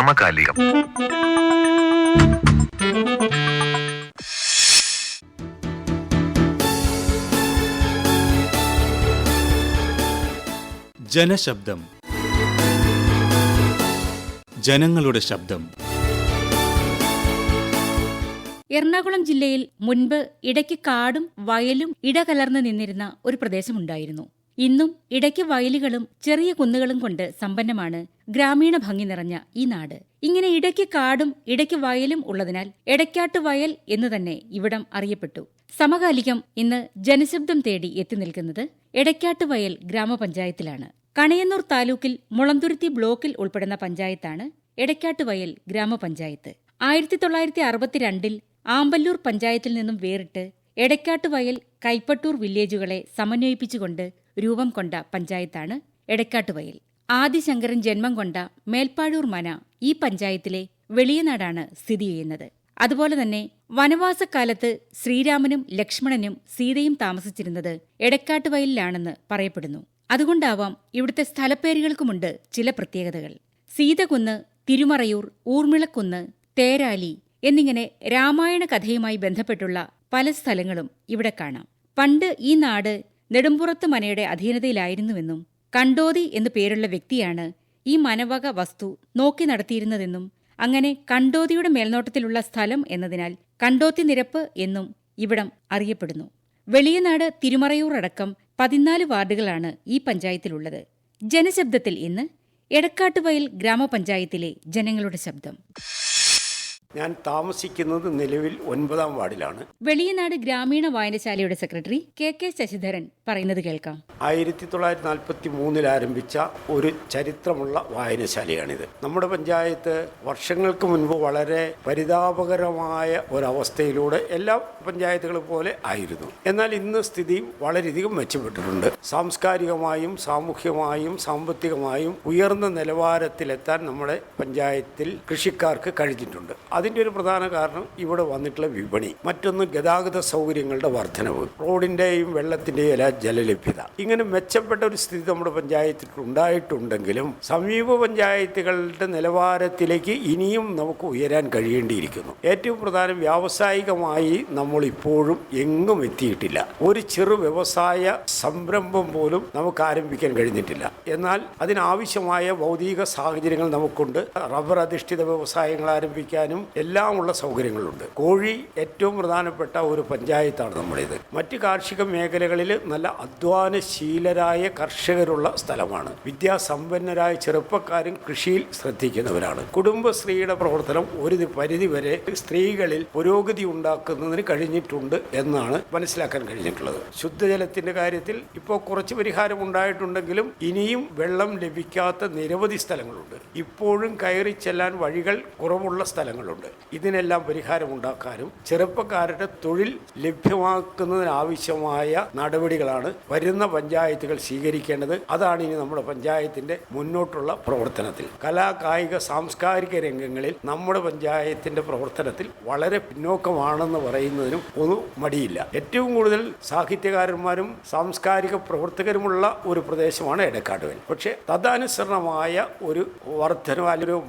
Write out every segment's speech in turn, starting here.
സമകാലികം. ജനശബ്ദം. ജനങ്ങളുടെ ശബ്ദം. എറണാകുളം ജില്ലയിൽ മുൻപ് ഇടയ്ക്ക് കാടും വയലും ഇടകലർന്ന് നിന്നിരുന്ന ഒരു പ്രദേശമുണ്ടായിരുന്നു. ഇന്നും ഇടയ്ക്ക് വയലുകളും ചെറിയ കുന്നുകളും കൊണ്ട് സമ്പന്നമാണ് ഗ്രാമീണ ഭംഗി നിറഞ്ഞ ഈ നാട്. ഇങ്ങനെ ഇടയ്ക്ക് കാടും ഇടയ്ക്ക് വയലും ഉള്ളതിനാൽ എടയ്ക്കാട്ട് വയൽ എന്ന് തന്നെ ഇവിടം അറിയപ്പെട്ടു. സമകാലികം ഇന്ന് ജനശബ്ദം തേടി എത്തി നിൽക്കുന്നത് എടയ്ക്കാട്ട് വയൽ ഗ്രാമപഞ്ചായത്തിലാണ്. കണയന്നൂർ താലൂക്കിൽ മുളന്തുരുത്തി ബ്ലോക്കിൽ ഉൾപ്പെടുന്ന പഞ്ചായത്താണ് എടയ്ക്കാട്ട് വയൽ ഗ്രാമപഞ്ചായത്ത്. ആയിരത്തി തൊള്ളായിരത്തി അറുപത്തിരണ്ടിൽ ആമ്പല്ലൂർ പഞ്ചായത്തിൽ നിന്നും വേറിട്ട് എടയ്ക്കാട്ട് വയൽ കൈപ്പട്ടൂർ വില്ലേജുകളെ സമന്വയിപ്പിച്ചുകൊണ്ട് രൂപം കൊണ്ട പഞ്ചായത്താണ് എടക്കാട്ടുവയൽ. ആദിശങ്കരൻ ജന്മം കൊണ്ട മേൽപ്പാഴൂർ മന ഈ പഞ്ചായത്തിലെ വെളിയനാടാണ് സ്ഥിതി ചെയ്യുന്നത്. അതുപോലെ തന്നെ വനവാസക്കാലത്ത് ശ്രീരാമനും ലക്ഷ്മണനും സീതയും താമസിച്ചിരുന്നത് എടക്കാട്ടുവയലിലാണെന്ന് പറയപ്പെടുന്നു. അതുകൊണ്ടാവാം ഇവിടുത്തെ സ്ഥലപ്പേരുകൾക്കുമുണ്ട് ചില പ്രത്യേകതകൾ. സീതകുന്ന് തിരുമറയൂർ ഊർമിളക്കുന്ന് തേരാലി എന്നിങ്ങനെ രാമായണ കഥയുമായി ബന്ധപ്പെട്ടുള്ള പല സ്ഥലങ്ങളും ഇവിടെ കാണാം. പണ്ട് ഈ നാട് നെടുമ്പുറത്ത് മനയുടെ അധീനതയിലായിരുന്നുവെന്നും കണ്ടോതി എന്നു പേരുള്ള വ്യക്തിയാണ് ഈ മനവക വസ്തു നോക്കി നടത്തിയിരുന്നതെന്നും അങ്ങനെ കണ്ടോതിയുടെ മേൽനോട്ടത്തിലുള്ള സ്ഥലം എന്നതിനാൽ കണ്ടോത്തി നിരപ്പ് എന്നും ഇവിടം അറിയപ്പെടുന്നു. വെളിയനാട് തിരുമറയൂർ അടക്കം പതിനാല് വാർഡുകളാണ് ഈ പഞ്ചായത്തിലുള്ളത്. ജനശബ്ദത്തിൽ ഇന്ന് എടക്കാട്ടുവയൽ ഗ്രാമപഞ്ചായത്തിലെ ജനങ്ങളുടെ ശബ്ദം. ഞാൻ താമസിക്കുന്നത് നിലവിൽ ഒൻപതാം വാർഡിലാണ്. വെളിയനാട് ഗ്രാമീണ വായനശാലയുടെ സെക്രട്ടറി കെ കെ ശശിധരൻ പറയുന്നത് കേൾക്കാം. ആയിരത്തി തൊള്ളായിരത്തി നാൽപ്പത്തി മൂന്നിൽ ആരംഭിച്ച ഒരു ചരിത്രമുള്ള വായനശാലയാണിത്. നമ്മുടെ പഞ്ചായത്ത് വർഷങ്ങൾക്ക് മുൻപ് വളരെ പരിതാപകരമായ ഒരവസ്ഥയിലൂടെ എല്ലാ പഞ്ചായത്തുകളും പോലെ ആയിരുന്നു. എന്നാൽ ഇന്ന് സ്ഥിതി വളരെയധികം മെച്ചപ്പെട്ടിട്ടുണ്ട്. സാംസ്കാരികമായും സാമൂഹ്യമായും സാമ്പത്തികമായും ഉയർന്ന നിലവാരത്തിലെത്താൻ നമ്മുടെ പഞ്ചായത്തിൽ കൃഷിക്കാർക്ക് കഴിഞ്ഞിട്ടുണ്ട്. അതിന്റെ ഒരു പ്രധാന കാരണം ഇവിടെ വന്നിട്ടുള്ള വിപണി. മറ്റൊന്ന് ഗതാഗത സൗകര്യങ്ങളുടെ വർധനവ്. റോഡിന്റെയും വെള്ളത്തിന്റെയും എല്ലാ ജലലഭ്യത. ഇങ്ങനെ മെച്ചപ്പെട്ട ഒരു സ്ഥിതി നമ്മുടെ പഞ്ചായത്തിൽ ഉണ്ടായിട്ടുണ്ടെങ്കിലും സമീപ പഞ്ചായത്തുകളുടെ നിലവാരത്തിലേക്ക് ഇനിയും നമുക്ക് ഉയരാൻ കഴിയേണ്ടിയിരിക്കുന്നു. ഏറ്റവും പ്രധാനം വ്യാവസായികമായി നമ്മൾ ഇപ്പോഴും എങ്ങും എത്തിയിട്ടില്ല. ഒരു ചെറു വ്യവസായ സംരംഭം പോലും നമുക്ക് ആരംഭിക്കാൻ കഴിഞ്ഞിട്ടില്ല. എന്നാൽ അതിനാവശ്യമായ ഭൗതിക സാഹചര്യങ്ങൾ നമുക്കുണ്ട്. റബ്ബർ അധിഷ്ഠിത വ്യവസായങ്ങൾ ആരംഭിക്കാനും എല്ലാം ഉള്ള സൗകര്യങ്ങളുണ്ട്. കോഴി ഏറ്റവും പ്രധാനപ്പെട്ട ഒരു പഞ്ചായത്താണ് നമ്മുടേത്. മറ്റ് കാർഷിക മേഖലകളിൽ നല്ല അധ്വാനശീലരായ കർഷകരുള്ള സ്ഥലമാണ്. വിദ്യാസമ്പന്നരായ ചെറുപ്പക്കാരും കൃഷിയിൽ ശ്രദ്ധിക്കുന്നവരാണ്. കുടുംബശ്രീയുടെ പ്രവർത്തനം ഒരു പരിധി വരെ സ്ത്രീകളിൽ പുരോഗതി ഉണ്ടാക്കുന്നതിന് കഴിഞ്ഞിട്ടുണ്ട് എന്നാണ് മനസ്സിലാക്കാൻ കഴിഞ്ഞിട്ടുള്ളത്. ശുദ്ധജലത്തിന്റെ കാര്യത്തിൽ ഇപ്പോൾ കുറച്ച് പരിഹാരം ഉണ്ടായിട്ടുണ്ടെങ്കിലും ഇനിയും വെള്ളം ലഭിക്കാത്ത നിരവധി സ്ഥലങ്ങളുണ്ട്. ഇപ്പോഴും കയറി ചെല്ലാൻ വഴികൾ കുറവുള്ള സ്ഥലങ്ങളുണ്ട്. ഇതിനെല്ലാം പരിഹാരമുണ്ടാക്കാനും ചെറുപ്പക്കാരുടെ തൊഴിൽ ലഭ്യമാക്കുന്നതിനാവശ്യമായ നടപടികളാണ് വരുന്ന പഞ്ചായത്തുകൾ സ്വീകരിക്കേണ്ടത്. അതാണ് ഇനി നമ്മുടെ പഞ്ചായത്തിന്റെ മുന്നോട്ടുള്ള പ്രവർത്തനത്തിൽ. കലാ കായിക സാംസ്കാരിക രംഗങ്ങളിൽ നമ്മുടെ പഞ്ചായത്തിന്റെ പ്രവർത്തനത്തിൽ വളരെ പിന്നോക്കമാണെന്ന് പറയുന്നതിനും ഒന്നും മടിയില്ല. ഏറ്റവും കൂടുതൽ സാഹിത്യകാരന്മാരും സാംസ്കാരിക പ്രവർത്തകരുമുള്ള ഒരു പ്രദേശമാണ് എടക്കാടുവൽ പക്ഷേ തദാനുസരണമായ ഒരു വർധന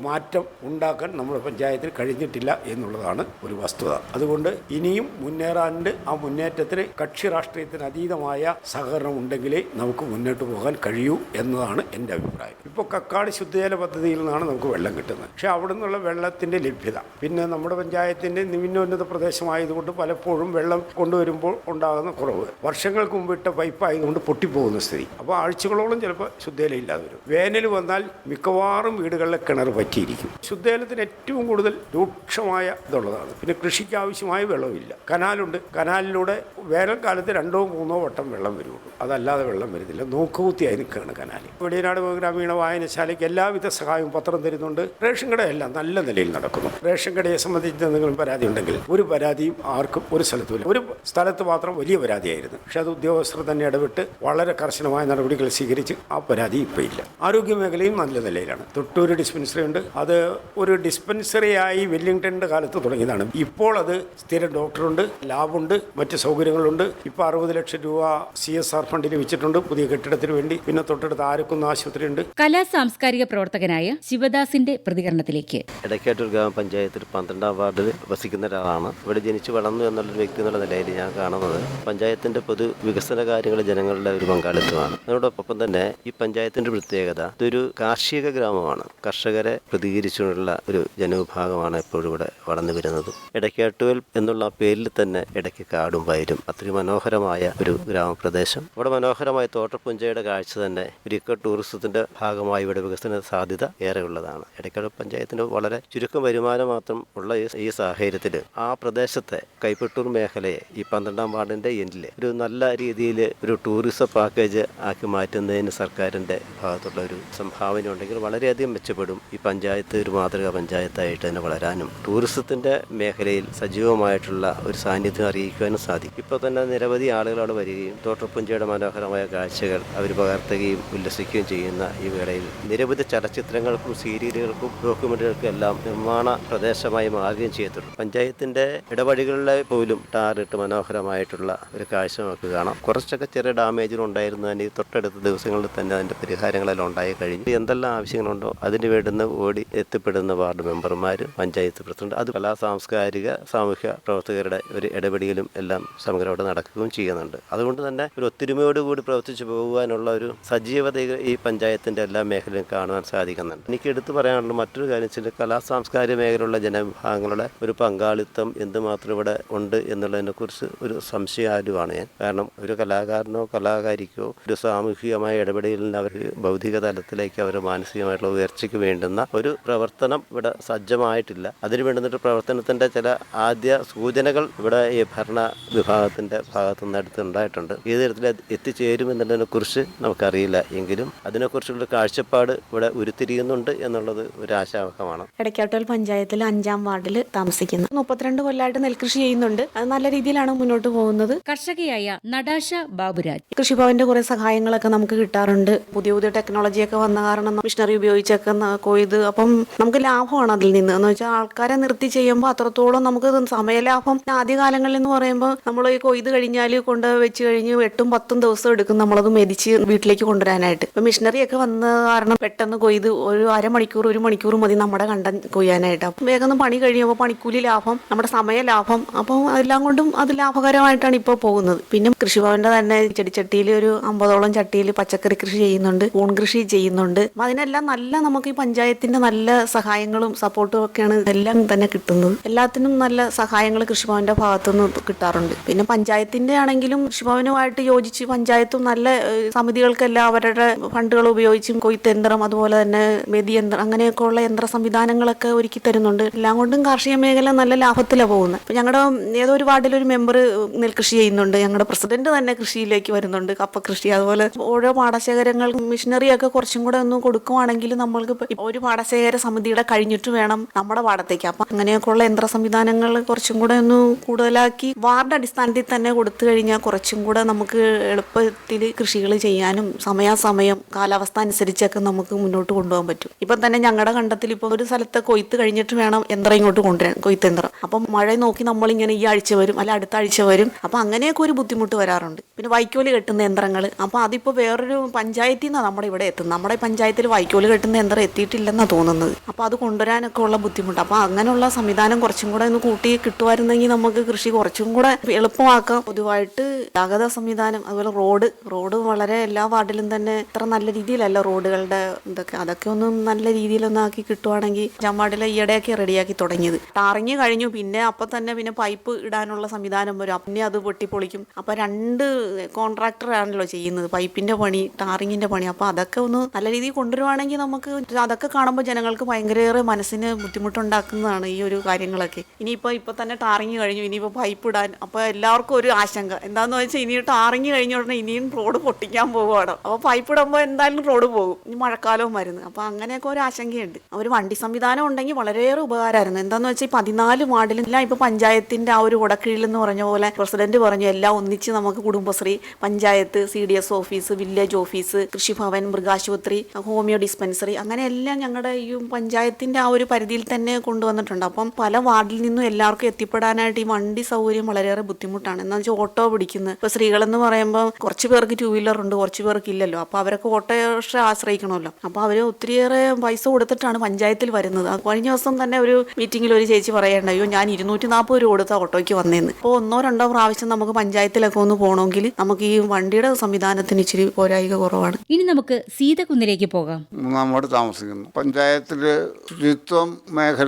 മാറ്റം ഉണ്ടാക്കാൻ നമ്മുടെ പഞ്ചായത്തിൽ കഴിഞ്ഞിട്ടില്ല എന്നുള്ളതാണ് ഒരു വസ്തുത. അതുകൊണ്ട് ഇനിയും മുന്നേറാണ്ട് ആ മുന്നേറ്റത്തിന് കക്ഷി രാഷ്ട്രീയത്തിന് അതീതമായ സഹകരണം ഉണ്ടെങ്കിലേ നമുക്ക് മുന്നോട്ട് പോകാൻ കഴിയൂ എന്നതാണ് എന്റെ അഭിപ്രായം. ഇപ്പോൾ കക്കാട് ശുദ്ധജല പദ്ധതിയിൽ നിന്നാണ് നമുക്ക് വെള്ളം കിട്ടുന്നത്. പക്ഷേ അവിടെ നിന്നുള്ള വെള്ളത്തിന്റെ ലഭ്യത പിന്നെ നമ്മുടെ പഞ്ചായത്തിന്റെ നിമ്നോന്നത പ്രദേശമായതുകൊണ്ട് പലപ്പോഴും വെള്ളം കൊണ്ടുവരുമ്പോൾ ഉണ്ടാകുന്ന കുറവ്. വർഷങ്ങൾക്ക് മുമ്പ് ഇട്ട പൈപ്പ് ആയതുകൊണ്ട് പൊട്ടിപ്പോകുന്ന സ്ഥിതി. അപ്പോൾ ആഴ്ചകളോളം ചിലപ്പോൾ ശുദ്ധജലം ഇല്ലാതെ വരും. വേനൽ വന്നാൽ മിക്കവാറും വീടുകളിലെ കിണർ പറ്റിയിരിക്കും ശുദ്ധജലത്തിന് ഏറ്റവും കൂടുതൽ രൂക്ഷമായ ഇതുള്ളതാണ്. പിന്നെ കൃഷിക്ക് ആവശ്യമായ വെള്ളമില്ല. കനാലുണ്ട്. കനാലിലൂടെ വേനൽക്കാലത്ത് രണ്ടോ മൂന്നോ വട്ടം വെള്ളം വരുള്ളൂ. അതല്ലാതെ വെള്ളം വരുന്നില്ല. നോക്കുകൂത്തിയായി നിൽക്കുകയാണ് കനാൽ വെളിയനാട് ഗ്രാമീണ വായനശാലയ്ക്ക് എല്ലാവിധ സഹായവും പത്രം തരുന്നുണ്ട്. റേഷൻ കടയെല്ലാം നല്ല നിലയിൽ നടക്കുന്നു. റേഷൻ കടയെ സംബന്ധിച്ച് എന്തെങ്കിലും പരാതി ഉണ്ടെങ്കിൽ ഒരു പരാതിയും ആർക്കും ഒരു സ്ഥലത്തുമില്ല ഒരു സ്ഥലത്ത് മാത്രം വലിയ പരാതിയായിരുന്നു. പക്ഷേ അത് ഉദ്യോഗസ്ഥർ തന്നെ ഇടപെട്ട് വളരെ കർശനമായ നടപടികൾ സ്വീകരിച്ച് ആ പരാതി ഇപ്പോൾ ഇല്ല. ആരോഗ്യ മേഖലയും നല്ല നിലയിലാണ്. തൊട്ടൂര് ഡിസ്പെൻസറി ഉണ്ട്. അത് ഒരു ഡിസ്പെൻസറി വലിയ കാലത്ത് തുടങ്ങിയതാണ്. ഇപ്പോൾ അത് സ്ഥിരം ഡോക്ടറുണ്ട് ലാബുണ്ട് മറ്റ് സൗകര്യങ്ങളുണ്ട്. ഇപ്പോൾ അറുപത് ലക്ഷം രൂപ സി എസ് ആർ ഫണ്ടിൽ വെച്ചിട്ടുണ്ട് പുതിയ കെട്ടിടത്തിന് വേണ്ടി. പിന്നെ തൊട്ടടുത്ത് ആരക്കുന്ന് ആശുപത്രി ഉണ്ട് കലാ സാംസ്കാരിക പ്രവർത്തകനായ ശിവദാസിന്റെ പ്രതികരണത്തിലേക്ക്. ഇടയ്ക്കാട്ടൂർ ഗ്രാമപഞ്ചായത്തിൽ പന്ത്രണ്ടാം വാർഡിൽ വസിക്കുന്ന ഒരാളാണ്. ഇവിടെ ജനിച്ചു വളർന്നു എന്നുള്ളൊരു വ്യക്തി എന്നുള്ള നിലയിൽ ഞാൻ കാണുന്നത് പഞ്ചായത്തിന്റെ പൊതു വികസന കാര്യങ്ങൾ ജനങ്ങളുടെ ഒരു പങ്കാളിത്തമാണ്. അതോടൊപ്പം തന്നെ ഈ പഞ്ചായത്തിന്റെ പ്രത്യേകത ഇതൊരു കാർഷിക ഗ്രാമമാണ്. കർഷകരെ പ്രതികരിച്ചുള്ള ഒരു ജനവിഭാഗമാണ് എപ്പോഴും ഇവിടെ വളർന്നു വരുന്നത്. ഇടയ്ക്കാട്ടുവൽ എന്നുള്ള പേരിൽ തന്നെ ഇടയ്ക്ക് കാടും വയലും. അത്രയും മനോഹരമായ ഒരു ഗ്രാമപ്രദേശം. ഇവിടെ മനോഹരമായ തോട്ടപ്പുഞ്ചയുടെ കാഴ്ച തന്നെ ഒരു ഇക്കോ ടൂറിസത്തിന്റെ ഭാഗമായി ഇവിടെ വികസന സാധ്യത ഏറെ ഉള്ളതാണ് ഇടയ്ക്കാട് പഞ്ചായത്തിന്റെ വളരെ ചുരുക്കം വരുമാനം മാത്രം ഉള്ള ഈ- സാഹചര്യത്തിൽ ആ പ്രദേശത്തെ കൈപ്പട്ടൂർ മേഖലയെ ഈ പന്ത്രണ്ടാം വാർഡിന്റെ എൻഡിൽ ഒരു നല്ല രീതിയിൽ ഒരു ടൂറിസം പാക്കേജ് ആക്കി മാറ്റുന്നതിന് സർക്കാരിന്റെ ഭാഗത്തുള്ള ഒരു സംഭാവന ഉണ്ടെങ്കിൽ വളരെയധികം മെച്ചപ്പെടും. ഈ പഞ്ചായത്ത് ഒരു മാതൃകാ പഞ്ചായത്തായിട്ട് തന്നെ വളരാനും ടൂറിസത്തിന്റെ മേഖലയിൽ സജീവമായിട്ടുള്ള ഒരു സാന്നിധ്യം അറിയിക്കുവാനും സാധിക്കും. ഇപ്പോൾ തന്നെ നിരവധി ആളുകൾ അവിടെ വരികയും തോട്ടപ്പുഞ്ചയുടെ മനോഹരമായ കാഴ്ചകൾ അവർ പകർത്തുകയും ഉല്ലസിക്കുകയും ചെയ്യുന്ന ഈ വേളയിൽ നിരവധി ചലച്ചിത്രങ്ങൾക്കും സീരിയലുകൾക്കും ഡോക്യുമെന്ററികൾക്കും എല്ലാം നിർമ്മാണ പ്രദേശമായി മാറുകയും ചെയ്തിട്ടുണ്ട്. പഞ്ചായത്തിന്റെ ഇടവഴികളിലെ പോലും ടാറിട്ട് മനോഹരമായിട്ടുള്ള ഒരു കാഴ്ച നമുക്ക് കാണാം. കുറച്ചൊക്കെ ചെറിയ ഡാമേജുകൾ ഉണ്ടായിരുന്നു തന്നെ ഈ തൊട്ടടുത്ത ദിവസങ്ങളിൽ തന്നെ അതിന്റെ പരിഹാരങ്ങളെല്ലാം ഉണ്ടായി കഴിഞ്ഞു. എന്തെല്ലാം ആവശ്യങ്ങളുണ്ടോ അതിന് വേണ്ടുന്ന ഓടി എത്തിപ്പെടുന്ന വാർഡ് മെമ്പർമാർ പഞ്ചായത്ത് പ്രസിഡന്റ് അത് കലാ സാംസ്കാരിക സാമൂഹ്യ പ്രവർത്തകരുടെ ഒരു ഇടപെടലും എല്ലാം സമഗ്രമായിട്ട് നടക്കുകയും ചെയ്യുന്നുണ്ട്. അതുകൊണ്ട് തന്നെ ഒരു ഒത്തൊരുമയോടുകൂടി പ്രവർത്തിച്ചു പോകുവാനുള്ള ഒരു സജീവത ഈ പഞ്ചായത്തിന്റെ എല്ലാ മേഖലയും കാണുവാൻ സാധിക്കുന്നുണ്ട്. എനിക്ക് എടുത്തു പറയാനുള്ള മറ്റൊരു കാര്യം വെച്ചാൽ കലാ സാംസ്കാരിക മേഖലയിലുള്ള ജനവിഭാഗങ്ങളുടെ ഒരു പങ്കാളിത്തം എന്തുമാത്രം ഇവിടെ ഉണ്ട് എന്നുള്ളതിനെ കുറിച്ച് ഒരു സംശയാലുവാണ് ഞാൻ. കാരണം ഒരു കലാകാരനോ കലാകാരിക്കോ ഒരു സാമൂഹികമായ ഇടപെടലിൽ അവർ ഭൗതിക തലത്തിലേക്ക് അവർ മാനസികമായിട്ടുള്ള ഉയർച്ചയ്ക്ക് വേണ്ടുന്ന ഒരു പ്രവർത്തനം ഇവിടെ സജ്ജമായിട്ടില്ല. അതിന് വേണ്ടുന്ന പ്രവർത്തനത്തിന്റെ പ്രവർത്തനത്തിന്റെ ചില ആദ്യ സൂചനകൾ ഇവിടെ ഈ ഭരണ വിഭാഗത്തിന്റെ ഭാഗത്തു നിന്ന് അടുത്തുണ്ടായിട്ടുണ്ട് ഏത് തരത്തിൽ എത്തിച്ചേരുമെന്നുള്ളതിനെ എത്തിച്ചേരും എന്നുള്ളതിനെ കുറിച്ച് നമുക്കറിയില്ല എങ്കിലും അതിനെക്കുറിച്ചുള്ള കാഴ്ചപ്പാട് ഇവിടെ ഉരുത്തിരിയുന്നുണ്ട് എന്നുള്ളത് ഒരു ആശാവഹമാണ്. എടക്കാട്ടോൽ പഞ്ചായത്തിൽ അഞ്ചാം വാർഡിൽ താമസിക്കുന്നു. മുപ്പത്തിരണ്ട് കൊല്ലമായിട്ട് നെൽകൃഷി ചെയ്യുന്നുണ്ട്. അത് നല്ല രീതിയിലാണ് മുന്നോട്ട് പോകുന്നത്. കർഷകയായ നടാശ ബാബുരാജ്. കൃഷിഭവന്റെ കുറെ സഹായങ്ങളൊക്കെ നമുക്ക് കിട്ടാറുണ്ട്. പുതിയ പുതിയ ടെക്നോളജിയൊക്കെ വന്ന കാരണം മിഷനറി ഉപയോഗിച്ചൊക്കെ കൊയ്ത് അപ്പം നമുക്ക് ലാഭമാണ് അതിൽ നിന്ന്. എന്ന് വെച്ചാൽ ആൾക്കാരെ നിർത്തി ചെയ്യുമ്പോൾ അത്രത്തോളം നമുക്ക് സമയലാഭം. ആദ്യകാലങ്ങളിൽ എന്ന് പറയുമ്പോൾ നമ്മൾ ഈ കൊയ്ത് കഴിഞ്ഞാൽ കൊണ്ട് വെച്ച് കഴിഞ്ഞ് എട്ടും പത്തും ദിവസം എടുക്കും നമ്മളത് മെതിച്ച് വീട്ടിലേക്ക് കൊണ്ടുവരാനായിട്ട്. ഇപ്പം മിഷനറി ഒക്കെ വന്ന കാരണം പെട്ടെന്ന് കൊയ്ത് ഒരു അരമണിക്കൂർ ഒരു മണിക്കൂർ മതി നമ്മുടെ കണ്ടം കൊയ്യാനായിട്ട്. അപ്പം വേഗം പണി കഴിയുമ്പോൾ പണിക്കൂലി ലാഭം നമ്മുടെ സമയ ലാഭം. അപ്പം എല്ലാം കൊണ്ടും അത് ലാഭകരമായിട്ടാണ് ഇപ്പോൾ പോകുന്നത്. പിന്നെ കൃഷിഭവന്റെ തന്നെ ചെടിച്ചട്ടിയിൽ ഒരു അമ്പതോളം ചട്ടിയിൽ പച്ചക്കറി കൃഷി ചെയ്യുന്നുണ്ട് ഊൺ കൃഷി ചെയ്യുന്നുണ്ട്. അതിനെല്ലാം നല്ല നമുക്ക് ഈ പഞ്ചായത്തിന്റെ നല്ല സഹായങ്ങളും സപ്പോർട്ടും ഒക്കെയാണ് എല്ലാം തന്നെ കിട്ടുന്നത് എല്ലാത്തിനും നല്ല സഹായങ്ങൾ കൃഷിഭവന്റെ ഭാഗത്തുനിന്ന് കിട്ടാറുണ്ട്. പിന്നെ പഞ്ചായത്തിന്റെ ആണെങ്കിലും കൃഷിഭവനുമായിട്ട് യോജിച്ച് പഞ്ചായത്തും നല്ല സമിതികൾക്കെല്ലാം അവരുടെ ഫണ്ടുകൾ ഉപയോഗിച്ചും കൊയ്ത്തയന്ത്രം അതുപോലെ തന്നെ മെതിയന്ത്രം അങ്ങനെയൊക്കെ ഉള്ള യന്ത്ര സംവിധാനങ്ങളൊക്കെ ഒരുക്കി തരുന്നുണ്ട്. എല്ലാം കൊണ്ടും കാർഷിക മേഖല നല്ല ലാഭത്തിലാണ് പോകുന്നത് ഇപ്പം ഞങ്ങളുടെ ഏതോ ഒരു വാർഡിൽ ഒരു മെമ്പർ നെൽകൃഷി ചെയ്യുന്നുണ്ട്. ഞങ്ങളുടെ പ്രസിഡന്റ് തന്നെ കൃഷിയിലേക്ക് വരുന്നുണ്ട്. കപ്പ കൃഷി അതുപോലെ ഓരോ പാടശേഖരങ്ങൾ മിഷനറി ഒക്കെ കുറച്ചും കൂടെ ഒന്ന് കൊടുക്കുവാണെങ്കിൽ നമ്മൾക്ക് ഒരു പാടശേഖര സമിതിയുടെ കഴിഞ്ഞിട്ട് വേണം നമ്മുടെ പാടത്തേക്ക് അപ്പം അങ്ങനെയൊക്കെയുള്ള യന്ത്ര സംവിധാനങ്ങൾ കുറച്ചും കൂടെ ഒന്ന് കൂടുതലാക്കി വാർഡ് അടിസ്ഥാനത്തിൽ തന്നെ കൊടുത്തു കഴിഞ്ഞാൽ കുറച്ചും കൂടെ നമുക്ക് എളുപ്പത്തിൽ കൃഷികൾ ചെയ്യാനും സമയാസമയം കാലാവസ്ഥ അനുസരിച്ചൊക്കെ നമുക്ക് മുന്നോട്ട് കൊണ്ടുപോകാൻ പറ്റും. ഇപ്പം തന്നെ ഞങ്ങളുടെ കണ്ടത്തിൽ ഇപ്പോൾ ഒരു സ്ഥലത്ത് കൊയ്ത്ത് കഴിഞ്ഞിട്ട് വേണം യന്ത്രം ഇങ്ങോട്ട് കൊണ്ടുവരാൻ കൊയ്ത്ത് യന്ത്രം. അപ്പം മഴ നോക്കി നമ്മളിങ്ങനെ ഈ ആഴ്ച വരും അല്ല അടുത്ത ആഴ്ച വരും. അപ്പം അങ്ങനെയൊക്കെ ഒരു ബുദ്ധിമുട്ട് വരാറുണ്ട്. പിന്നെ വൈക്കോൽ കെട്ടുന്ന യന്ത്രങ്ങൾ. അപ്പോൾ അതിപ്പോ വേറൊരു പഞ്ചായത്തിൽ നിന്നാണ് നമ്മുടെ ഇവിടെ എത്തുന്നത്. നമ്മുടെ പഞ്ചായത്തിൽ വൈക്കോൽ കെട്ടുന്ന യന്ത്രം എത്തിയിട്ടില്ലെന്നാണ് തോന്നുന്നത്. അപ്പോൾ അത് കൊണ്ടുവരാനൊക്കെ ഉള്ള ബുദ്ധിമുട്ട് അപ്പോൾ അങ്ങനെയുള്ള സംവിധാനം കുറച്ചും കൂടെ ഒന്ന് കൂട്ടി കിട്ടുമായിരുന്നെങ്കിൽ നമുക്ക് കൃഷി കുറച്ചും കൂടെ എളുപ്പമാക്കാം. പൊതുവായിട്ട് ഗതാഗത സംവിധാനം അതുപോലെ റോഡ് റോഡ് വളരെ എല്ലാ വാർഡിലും തന്നെ ഇത്ര നല്ല രീതിയിലല്ല റോഡുകളുടെ ഇതൊക്കെ. അതൊക്കെ ഒന്ന് നല്ല രീതിയിലൊന്നാക്കി കിട്ടുവാണെങ്കിൽ അഞ്ചാം വാർഡിലെ ഈയിടെയൊക്കെ റെഡിയാക്കി തുടങ്ങിയത്. ടാറിങ് കഴിഞ്ഞു പിന്നെ അപ്പം തന്നെ പിന്നെ പൈപ്പ് ഇടാനുള്ള സംവിധാനം വരും. പിന്നെ അത് പൊട്ടിപ്പൊളിക്കും. അപ്പം രണ്ട് കോൺട്രാക്ടറാണല്ലോ ചെയ്യുന്നത് പൈപ്പിന്റെ പണി ടാറിങ്ങിന്റെ പണി. അപ്പോൾ അതൊക്കെ ഒന്ന് നല്ല രീതിയിൽ കൊണ്ടുവരുവാണെങ്കിൽ നമുക്ക് അതൊക്കെ കാണുമ്പോൾ ജനങ്ങൾക്ക് ഭയങ്കരയേറെ മനസ്സിന് ബുദ്ധിമുട്ടുണ്ടാക്കുന്നതാണ് ഈ ഒരു കാര്യങ്ങളൊക്കെ. ഇനിയിപ്പോൾ ഇപ്പോൾ തന്നെ ടാറിങ് കഴിഞ്ഞു ഇനിയിപ്പോൾ പൈപ്പ് ഇടാൻ അപ്പോൾ എല്ലാവർക്കും ഒരു ആശങ്ക. എന്താണെന്ന് വെച്ചാൽ ഇനി ടാറിങ് കഴിഞ്ഞ ഉടനെ ഇനിയും റോഡ് പൊട്ടിക്കാൻ പോവുകയാണ്. അപ്പോൾ പൈപ്പ് ഇടുമ്പോൾ എന്തായാലും റോഡ് പോകും. ഇനി മഴക്കാലവും വരുന്നു. അപ്പോൾ അങ്ങനെയൊക്കെ ഒരു ആശങ്കയുണ്ട്. ഒരു വണ്ടി സംവിധാനം ഉണ്ടെങ്കിൽ വളരെയേറെ ഉപകാരമായിരുന്നു. എന്താന്ന് വെച്ചാൽ ഈ പതിനാല് വാർഡിലും എല്ലാം ഇപ്പോൾ പഞ്ചായത്തിന്റെ ആ ഒരു ഉടക്കീഴിൽ എന്ന് പറഞ്ഞ പോലെ പ്രസിഡന്റ് പറഞ്ഞു എല്ലാം ഒന്നിച്ച് നമുക്ക് Kudumbashree panchayat C D S office village office Krishibhavan മൃഗാശുപത്രി homeo dispensary അങ്ങനെ എല്ലാം ഞങ്ങളുടെ ഈ പഞ്ചായത്തിന്റെ ആ ഒരു പരിധിയിൽ തന്നെ കൊണ്ടുവന്നിട്ടുണ്ട്. അപ്പം പല വാർഡിൽ നിന്നും എല്ലാവർക്കും എത്തിപ്പെടാനായിട്ട് ഈ വണ്ടി സൗകര്യം വളരെയേറെ ബുദ്ധിമുട്ടാണ്. എന്താ വെച്ചാൽ ഓട്ടോ പിടിക്കുന്നത് ഇപ്പോൾ സ്ത്രീകളെന്ന് പറയുമ്പോൾ കുറച്ച് പേർക്ക് ടൂ വീലർ ഉണ്ട് കുറച്ച് പേർക്ക് ഇല്ലല്ലോ. അപ്പോൾ അവരൊക്കെ ഓട്ടോറിക്ഷ ആശ്രയിക്കണമല്ലോ. അപ്പോൾ അവർ ഒത്തിരിയേറെ പൈസ കൊടുത്തിട്ടാണ് പഞ്ചായത്തിൽ വരുന്നത്. കഴിഞ്ഞ ദിവസം തന്നെ ഒരു മീറ്റിംഗിൽ ഒരു ചേച്ചി പറയണ്ട അയ്യോ ഞാൻ ഇരുന്നൂറ്റി നാൽപ്പത് രൂപ കൊടുത്ത ഓട്ടോയ്ക്ക് വന്നേന്ന്. അപ്പോൾ ഒന്നോ രണ്ടോ പ്രാവശ്യം നമുക്ക് പഞ്ചായത്തിലൊക്കെ ഒന്ന് പോകണമെങ്കിൽ നമുക്ക് ഈ വണ്ടിയുടെ സംവിധാനത്തിന് ഇച്ചിരി പോരായിക കുറവാണ്. ഇനി നമുക്ക് സീതകുന്നിലേക്ക് പോകാം. മൂന്നാമോട് താമസിക്കുന്നു. പഞ്ചായത്തിൽ ശുചിത്വം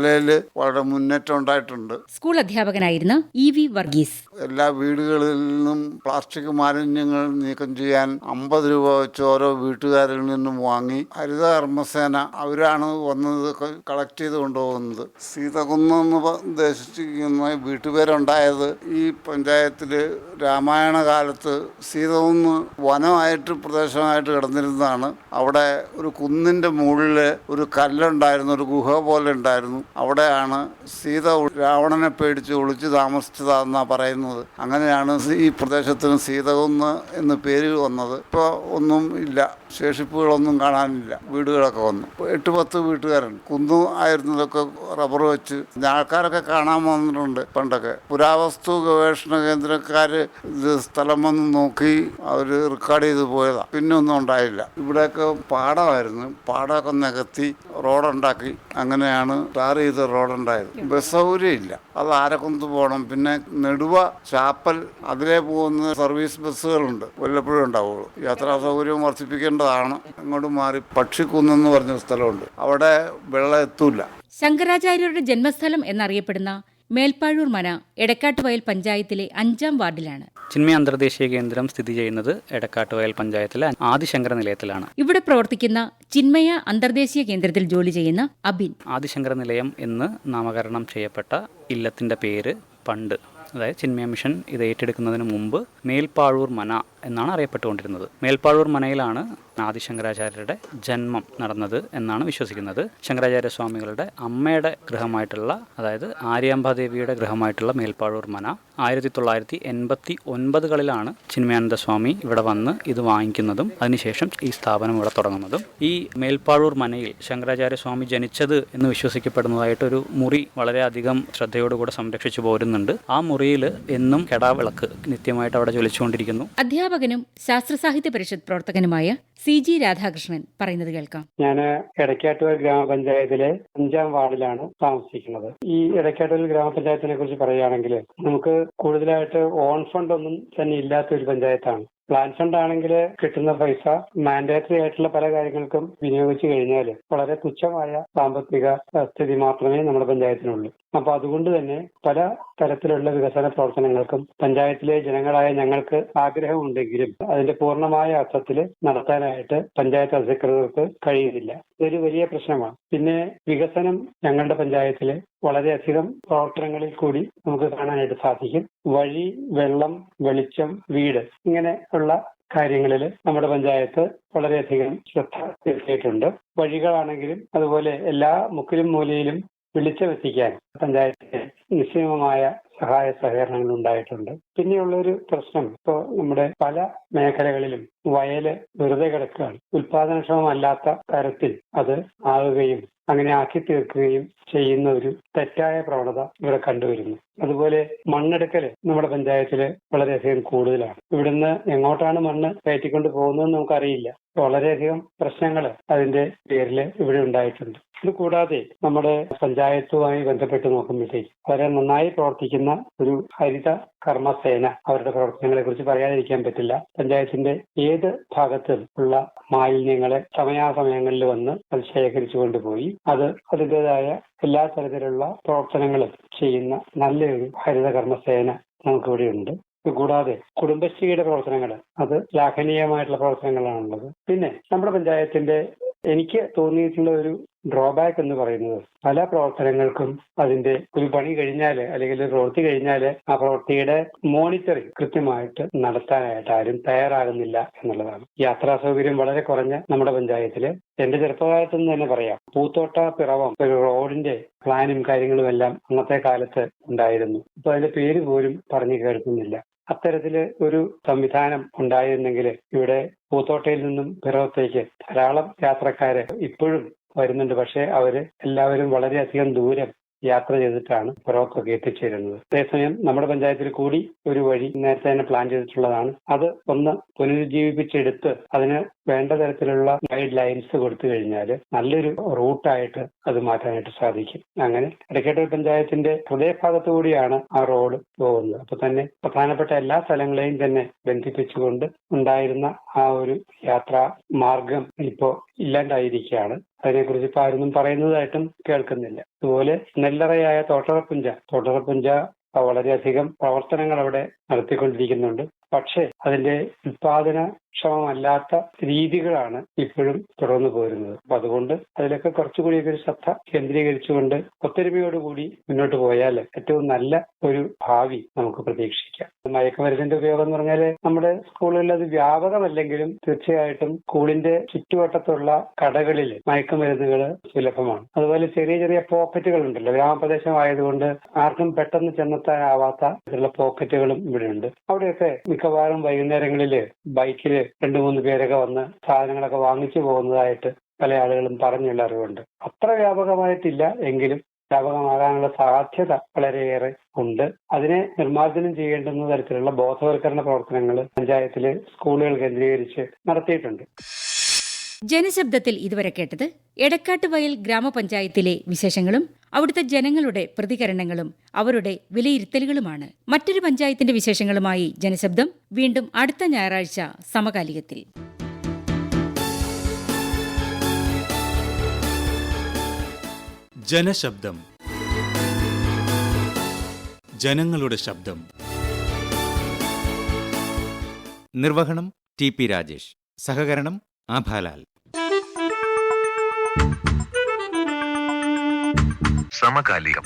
മേഖലയിൽ വളരെ മുന്നേറ്റം ഉണ്ടായിട്ടുണ്ട്. സ്കൂൾ അധ്യാപകനായിരുന്ന ഇ വി വർഗീസ്. എല്ലാ വീടുകളിൽ നിന്നും പ്ലാസ്റ്റിക് മാലിന്യങ്ങൾ നീക്കം ചെയ്യാൻ അമ്പത് രൂപ വെച്ച് ഓരോ വീട്ടുകാരിൽ നിന്നും വാങ്ങി ഹരിത കർമ്മസേന അവരാണ് വന്നത് കളക്ട് ചെയ്ത് കൊണ്ടുപോകുന്നത്. സീതകുന്ന് എന്ന് ഉദ്ദേശിച്ചിരിക്കുന്ന വീട്ടുപേരുണ്ടായത് ഈ പഞ്ചായത്തിൽ രാമായണ കാലത്ത് സീതകുന്ന് വനമായിട്ട് പ്രദേശമായിട്ട് കിടന്നിരുന്നതാണ്. അവിടെ ഒരു കുന്നിന്റെ മുകളിൽ ഒരു കല്ലുണ്ടായിരുന്നു ഒരു ഗുഹ പോലെ ഉണ്ടായിരുന്നു. അവിടെയാണ് സീത രാവണനെ പേടിച്ച് ഒളിച്ചു താമസിച്ചതാണെന്നാണ് പറയുന്നത്. അങ്ങനെയാണ് ഈ പ്രദേശത്തിന് സീതകുന്ന് എന്ന് പേര് വന്നത്. ഇപ്പോൾ ഒന്നും ഇല്ല. ശേഷിപ്പുകളൊന്നും കാണാനില്ല. വീടുകളൊക്കെ വന്നു. എട്ട് പത്ത് വീട്ടുകാരുണ്ട്. കുന്നു ആയിരുന്നതൊക്കെ റബ്ബർ വെച്ച്. ആൾക്കാരൊക്കെ കാണാൻ വന്നിട്ടുണ്ട് പണ്ടൊക്കെ. പുരാവസ്തു ഗവേഷണ കേന്ദ്രക്കാർ ഇത് സ്ഥലം വന്ന് നോക്കി അവർ റെക്കോർഡ് ചെയ്ത് പോയതാണ് പിന്നെ ഒന്നും ഉണ്ടായില്ല. ഇവിടെയൊക്കെ പാടമായിരുന്നു. പാടമൊക്കെ നികത്തി റോഡുണ്ടാക്കി അങ്ങനെയാണ് ടാർ ചെയ്ത റോഡുണ്ടായത്. ബസ് സൗകര്യം ഇല്ല അത് ആരക്കുന്ന് പോകണം? പിന്നെ നെടുവ ചാപ്പൽ അതിലേ പോകുന്ന സർവീസ് ബസ്സുകളുണ്ട്. വല്ലപ്പോഴും ഉണ്ടാവുള്ളൂ. യാത്രാ സൗകര്യം വർദ്ധിപ്പിക്കേണ്ടതാണ്. അങ്ങോട്ട് മാറി പക്ഷിക്കുന്നെന്ന് പറഞ്ഞ സ്ഥലമുണ്ട്. അവിടെ വെള്ളം എത്തൂല. ശങ്കരാചാര്യരുടെ ജന്മസ്ഥലം എന്നറിയപ്പെടുന്ന മേൽപ്പാഴൂർ മന എടക്കാട്ടുവയൽ പഞ്ചായത്തിലെ അഞ്ചാം വാർഡിലാണ്. ചിന്മയ അന്തർദേശീയ കേന്ദ്രം സ്ഥിതി ചെയ്യുന്നത് എടക്കാട്ടുവയൽ പഞ്ചായത്തിലെ ആദിശങ്കര നിലയത്തിലാണ്. ഇവിടെ പ്രവർത്തിക്കുന്ന ചിന്മയ അന്തർദേശീയ കേന്ദ്രത്തിൽ ജോലി ചെയ്യുന്ന അബിൻ. ആദിശങ്കര നിലയം എന്ന് നാമകരണം ചെയ്യപ്പെട്ട ഇല്ലത്തിന്റെ പേര് പണ്ട് അതായത് ചിന്മയ മിഷൻ ഇത് ഏറ്റെടുക്കുന്നതിന് മുമ്പ് മേൽപ്പാഴൂർ മന എന്നാണ് അറിയപ്പെട്ടുകൊണ്ടിരുന്നത്. മേൽപ്പാഴൂർ മനയിലാണ് ആദിശങ്കരാചാര്യരുടെ ജന്മം നടന്നത് എന്നാണ് വിശ്വസിക്കുന്നത്. ശങ്കരാചാര്യ സ്വാമികളുടെ അമ്മയുടെ ഗൃഹമായിട്ടുള്ള അതായത് ആര്യാംബാദേവിയുടെ ഗൃഹമായിട്ടുള്ള മേൽപ്പാഴൂർ മന ആയിരത്തി തൊള്ളായിരത്തി എൺപത്തി ഒൻപതുകളിലാണ് ചിന്മയാനന്ദ സ്വാമി ഇവിടെ വന്ന് ഇത് വാങ്ങിക്കുന്നതും അതിനുശേഷം ഈ സ്ഥാപനം ഇവിടെ തുടങ്ങുന്നതും. ഈ മേൽപ്പാഴൂർ മനയിൽ ശങ്കരാചാര്യ സ്വാമി ജനിച്ചത് എന്ന് വിശ്വസിക്കപ്പെടുന്നതായിട്ടൊരു മുറി വളരെയധികം ശ്രദ്ധയോടുകൂടെ സംരക്ഷിച്ചു പോരുന്നുണ്ട്. ആ മുറിയിൽ എന്നും കെടാവിളക്ക് നിത്യമായിട്ട് അവിടെ ജ്വലിച്ചുകൊണ്ടിരിക്കുന്നു. അധ്യാപകനും ശാസ്ത്ര സാഹിത്യ പരിഷത്ത് പ്രവർത്തകനുമായ സി ജി രാധാകൃഷ്ണൻ പറയുന്നത് കേൾക്കാം. ഞാൻ എടക്കാട്ടുവൽ ഗ്രാമപഞ്ചായത്തിലെ അഞ്ചാം വാർഡിലാണ് താമസിക്കുന്നത്. ഈ എടക്കാട്ടുവൽ ഗ്രാമപഞ്ചായത്തിനെ കുറിച്ച് പറയുകയാണെങ്കിൽ നമുക്ക് കൂടുതലായിട്ട് ഓൺ ഫണ്ട് ഒന്നും തന്നെ ഇല്ലാത്ത ഒരു പഞ്ചായത്താണ്. പ്ലാൻ ഫണ്ട് ആണെങ്കിൽ കിട്ടുന്ന പൈസ മാൻഡേറ്ററി ആയിട്ടുള്ള പല കാര്യങ്ങൾക്കും വിനിയോഗിച്ചു കഴിഞ്ഞാൽ വളരെ തുച്ഛമായ സാമ്പത്തിക സ്ഥിതി മാത്രമേ നമ്മുടെ പഞ്ചായത്തിനുള്ളൂ. അപ്പൊ അതുകൊണ്ട് തന്നെ പല തരത്തിലുള്ള വികസന പ്രവർത്തനങ്ങൾക്കും പഞ്ചായത്തിലെ ജനങ്ങളായ ഞങ്ങൾക്ക് ആഗ്രഹമുണ്ടെങ്കിലും അതിന്റെ പൂർണമായ അർത്ഥത്തിൽ നടത്താനായിട്ട് പഞ്ചായത്ത് അധികൃതർക്ക് കഴിയുന്നില്ല. ഇതൊരു വലിയ പ്രശ്നമാണ്. പിന്നെ വികസനം ഞങ്ങളുടെ പഞ്ചായത്തിൽ വളരെയധികം പ്രവർത്തനങ്ങളിൽ കൂടി നമുക്ക് കാണാനായിട്ട് സാധിക്കും. വഴി വെള്ളം വെളിച്ചം വീട് ഇങ്ങനെ ഉള്ള കാര്യങ്ങളിൽ നമ്മുടെ പഞ്ചായത്ത് വളരെയധികം ശ്രദ്ധ ചെലുത്തിയിട്ടുണ്ട്. വഴികളാണെങ്കിലും അതുപോലെ എല്ലാ മുക്കിലും മൂലയിലും വെളിച്ചമെത്തിക്കാൻ പഞ്ചായത്തിന് നിശ്ചയമായ സഹായ സഹകരണങ്ങൾ ഉണ്ടായിട്ടുണ്ട് പിന്നെയുള്ളൊരു പ്രശ്നം ഇപ്പോ നമ്മുടെ പല മേഖലകളിലും വയൽ വെറുതെ കിടക്കുകയാണ്. ഉൽപാദനക്ഷമമല്ലാത്ത തരത്തിൽ അത് ആവുകയും അങ്ങനെ ആക്കി തീർക്കുകയും ചെയ്യുന്ന ഒരു തെറ്റായ പ്രവണത ഇവിടെ കണ്ടുവരുന്നു. അതുപോലെ മണ്ണെടുക്കൽ നമ്മുടെ പഞ്ചായത്തിൽ വളരെയധികം കൂടുതലാണ്. ഇവിടുന്ന് എങ്ങോട്ടാണ് മണ്ണ് കയറ്റിക്കൊണ്ട് പോകുന്നതെന്ന് നമുക്കറിയില്ല. വളരെയധികം പ്രശ്നങ്ങൾ അതിന്റെ പേരിൽ ഇവിടെ ഉണ്ടായിട്ടുണ്ട്. ഇത് കൂടാതെ നമ്മുടെ പഞ്ചായത്തുമായി ബന്ധപ്പെട്ട് നോക്കുമ്പോഴത്തേക്ക് വളരെ നന്നായി പ്രവർത്തിക്കുന്ന ഒരു ഹരിത കർമ്മസേന അവരുടെ പ്രവർത്തനങ്ങളെ കുറിച്ച് പറയാതിരിക്കാൻ പറ്റില്ല. പഞ്ചായത്തിന്റെ ഏത് ഭാഗത്തും ഉള്ള മാലിന്യങ്ങളെ സമയാസമയങ്ങളിൽ വന്ന് അത് ശേഖരിച്ചു കൊണ്ടുപോയി അത് അതിന്റെതായ എല്ലാ തരത്തിലുള്ള പ്രവർത്തനങ്ങളും ചെയ്യുന്ന നല്ലൊരു ഹരിത കർമ്മസേന നമുക്കിവിടെ ഉണ്ട് കൂടാതെ കുടുംബശ്രീയുടെ പ്രവർത്തനങ്ങൾ അത് ശ്ലാഘനീയമായിട്ടുള്ള പ്രവർത്തനങ്ങളാണുള്ളത്. പിന്നെ നമ്മുടെ പഞ്ചായത്തിന്റെ എനിക്ക് തോന്നിയിട്ടുള്ള ഒരു ഡ്രോബാക്ക് എന്ന് പറയുന്നത് പല പ്രവർത്തനങ്ങൾക്കും അതിന്റെ ഒരു പണി കഴിഞ്ഞാൽ അല്ലെങ്കിൽ ഒരു പ്രവൃത്തി കഴിഞ്ഞാൽ ആ പ്രവൃത്തിയുടെ മോണിറ്ററിംഗ് കൃത്യമായിട്ട് നടത്താനായിട്ട് ആരും തയ്യാറാകുന്നില്ല എന്നുള്ളതാണ്. യാത്രാ സൗകര്യം വളരെ കുറഞ്ഞ നമ്മുടെ പഞ്ചായത്തിൽ. എന്റെ ചെറുപ്പകാലത്ത് നിന്ന് തന്നെ പറയാം പൂത്തോട്ട പിറവം ഒരു റോഡിന്റെ പ്ലാനും കാര്യങ്ങളും എല്ലാം അന്നത്തെ കാലത്ത് ഉണ്ടായിരുന്നു. ഇപ്പൊ അതിന്റെ പേര് പോലും പറഞ്ഞു കേൾക്കുന്നില്ല. അത്തരത്തിൽ ഒരു സംവിധാനം ഉണ്ടായിരുന്നെങ്കിൽ ഇവിടെ പൂത്തോട്ടയിൽ നിന്നും പിറവത്തേക്ക് ധാരാളം യാത്രക്കാര് ഇപ്പോഴും വരുന്നുണ്ട്. പക്ഷേ അവർ എല്ലാവരും വളരെയധികം ദൂരം യാത്ര ചെയ്തിട്ടാണ് പുറത്തൊക്കെ എത്തിച്ചേരുന്നത്. അതേസമയം നമ്മുടെ പഞ്ചായത്തിൽ കൂടി ഒരു വഴി നേരത്തെ തന്നെ പ്ലാൻ ചെയ്തിട്ടുള്ളതാണ്. അത് ഒന്ന് പുനരുജ്ജീവിപ്പിച്ചെടുത്ത് അതിന് വേണ്ട തരത്തിലുള്ള ഗൈഡ് ലൈൻസ് കൊടുത്തു കഴിഞ്ഞാൽ നല്ലൊരു റൂട്ടായിട്ട് അത് മാറ്റാനായിട്ട് സാധിക്കും. അങ്ങനെ ഇടയ്ക്കട്ടൂർ പഞ്ചായത്തിന്റെ ഹൃദയഭാഗത്തു കൂടിയാണ് ആ റോഡ് പോകുന്നത്. അപ്പൊ തന്നെ പ്രധാനപ്പെട്ട എല്ലാ സ്ഥലങ്ങളെയും തന്നെ ബന്ധിപ്പിച്ചുകൊണ്ട് ഉണ്ടായിരുന്ന ആ ഒരു യാത്രാ മാർഗം ഇപ്പോ ഇല്ലാണ്ടായിരിക്കുകയാണ്. അതിനെക്കുറിച്ച് ഇപ്പൊ ആരൊന്നും പറയുന്നതായിട്ടും കേൾക്കുന്നില്ല. അതുപോലെ നെല്ലറയായ തോട്ടറപ്പുഞ്ച. തോട്ടറപ്പുഞ്ച വളരെയധികം പ്രവർത്തനങ്ങൾ അവിടെ നടത്തിക്കൊണ്ടിരിക്കുന്നുണ്ട്. പക്ഷേ അതിന്റെ ഉത്പാദനക്ഷമമല്ലാത്ത രീതികളാണ് ഇപ്പോഴും തുടർന്നു പോരുന്നത്. അപ്പൊ അതുകൊണ്ട് അതിലൊക്കെ കുറച്ചുകൂടിയൊക്കെ ഒരു ശ്രദ്ധ കേന്ദ്രീകരിച്ചുകൊണ്ട് ഒത്തൊരുമയോടുകൂടി മുന്നോട്ട് പോയാൽ ഏറ്റവും നല്ല ഒരു ഭാവി നമുക്ക് പ്രതീക്ഷിക്കാം. മയക്കുമരുന്നിന്റെ ഉപയോഗം എന്ന് പറഞ്ഞാൽ നമ്മുടെ സ്കൂളുകളിൽ അത് വ്യാപകമല്ലെങ്കിലും തീർച്ചയായിട്ടും സ്കൂളിന്റെ ചുറ്റുവട്ടത്തുള്ള കടകളിൽ മയക്കുമരുന്നുകൾ സുലഭമാണ്. അതുപോലെ ചെറിയ ചെറിയ പോക്കറ്റുകൾ ഉണ്ടല്ലോ ഗ്രാമപ്രദേശമായതുകൊണ്ട് ആർക്കും പെട്ടെന്ന് ചെന്നെത്താനാവാത്ത ഇതിലുള്ള പോക്കറ്റുകളും ഇവിടെയുണ്ട്. അവിടെയൊക്കെ മിക്കവാറും വൈകുന്നേരങ്ങളിൽ ബൈക്കിൽ രണ്ടു മൂന്ന് പേരൊക്കെ വന്ന് സാധനങ്ങളൊക്കെ വാങ്ങിച്ചു പോകുന്നതായിട്ട് പല ആളുകളും പറഞ്ഞുള്ള അറിവുണ്ട്. അത്ര വ്യാപകമായിട്ടില്ല എങ്കിലും വ്യാപകമാകാനുള്ള സാധ്യത വളരെയേറെ ഉണ്ട്. അതിനെ നിർമ്മാർജനം ചെയ്യേണ്ടുന്ന തരത്തിലുള്ള ബോധവൽക്കരണ പ്രവർത്തനങ്ങൾ പഞ്ചായത്തിലെ സ്കൂളുകൾ കേന്ദ്രീകരിച്ച് നടത്തിയിട്ടുണ്ട്. ജനശബ്ദത്തിൽ ഇതുവരെ കേട്ടത് എടക്കാട്ടുവയൽ ഗ്രാമപഞ്ചായത്തിലെ വിശേഷങ്ങളും അവിടുത്തെ ജനങ്ങളുടെ പ്രതികരണങ്ങളും അവരുടെ വിലയിരുത്തലുകളുമാണ്. മറ്റൊരു പഞ്ചായത്തിന്റെ വിശേഷങ്ങളുമായി ജനശബ്ദം വീണ്ടും അടുത്ത ഞായറാഴ്ച സമകാലികത്തിൽ. ജനശബ്ദം. ജനങ്ങളുടെ ശബ്ദം. നിർവഹണം ടി പി രാജേഷ്. സഹകരണം ആഭാലാൽ. സമകാലികം.